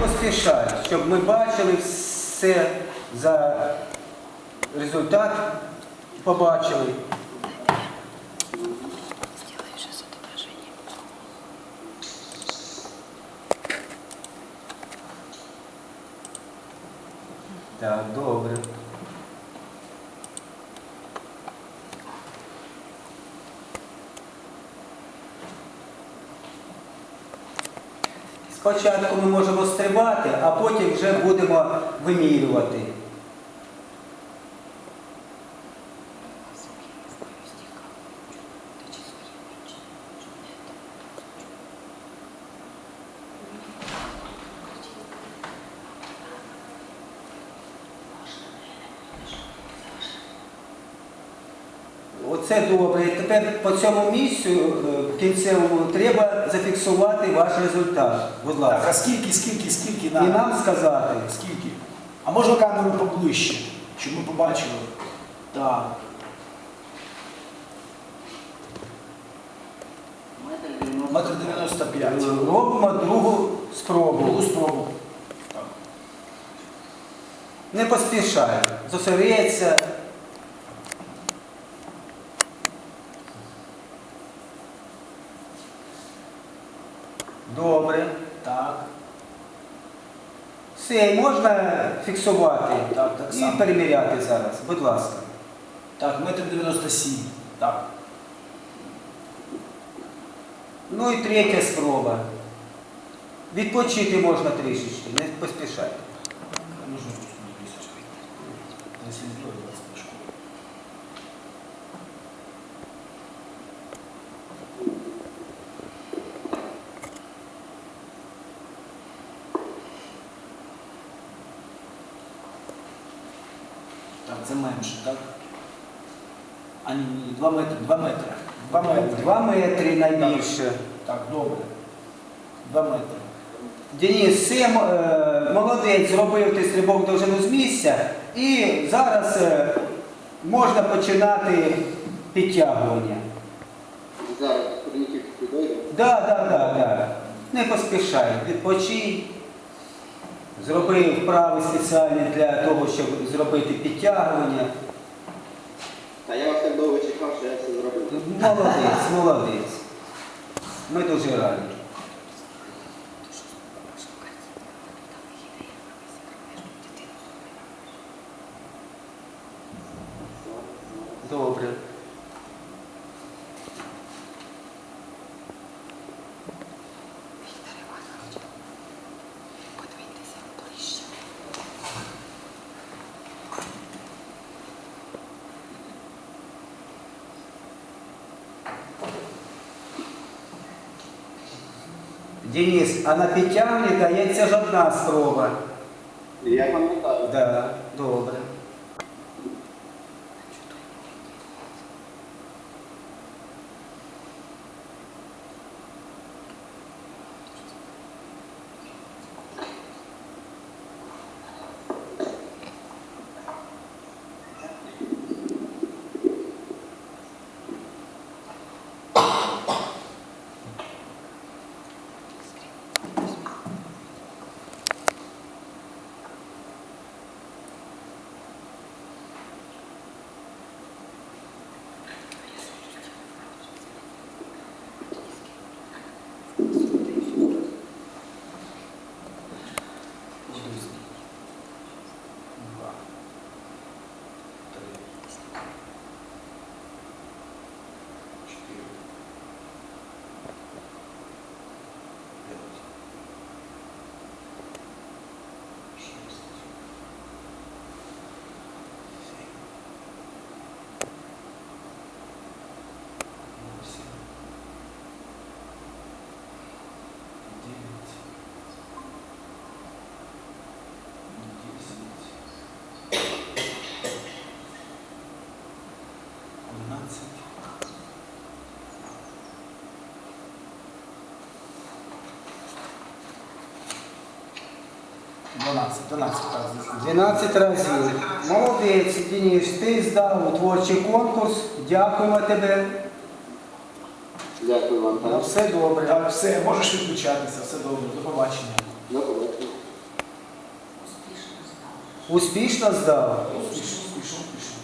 поспішай, щоб ми бачили все за результат, побачили. Так, добре. Спочатку ми можемо стрибати, а потім вже будемо вимірювати. Оце добре. І тепер по цьому місцю е, кінцевому треба зафіксувати ваш результат. Будь Так, а скільки, скільки, скільки І нам? нам сказати. Скільки? А можна камеру поближче, щоб ми побачили? Так. Метр 95. Робимо другу спробу. Другу спробу. Так. Не поспішай. Зосередься. Добре. Так. Все, можна фіксувати Так, так і само. переміряти зараз. Будь ласка. Так, метр 97. Так. Ну і третя спроба. Відпочити можна трішечки, не поспішайте. Можна просто на Засвітлює вас на школу. Так, це менше, так? А ні, ні, 2 метри, 2 метри. 2 метри. Два метри найбільше. Так, добре. 2 метри. Денис, все, е, молодець, зробив ти стрибок довжину з місця. І зараз е, можна починати підтягування. Зараз турніків підойде. Да, да, да, да. Не поспішай, відпочинь. Зроби вправи спеціальні для того, щоб зробити підтягування. Та я вас так довго чекав, що я все зробив. Молодець, молодець. Ми дуже раді. Добре. Денис, а на підтягнення дається жодна одна спроба. Я пам'ятаю. Да, добре. Два. 12, 12 разів. 12 разів. Молодець, Денис, ти здав у творчий конкурс. Дякуємо тебе. Дякую вам. На все добре. Так, все, можеш відключатися, все добре. До побачення. До побачення. Успішно здав? Успішно, успішно, успішно.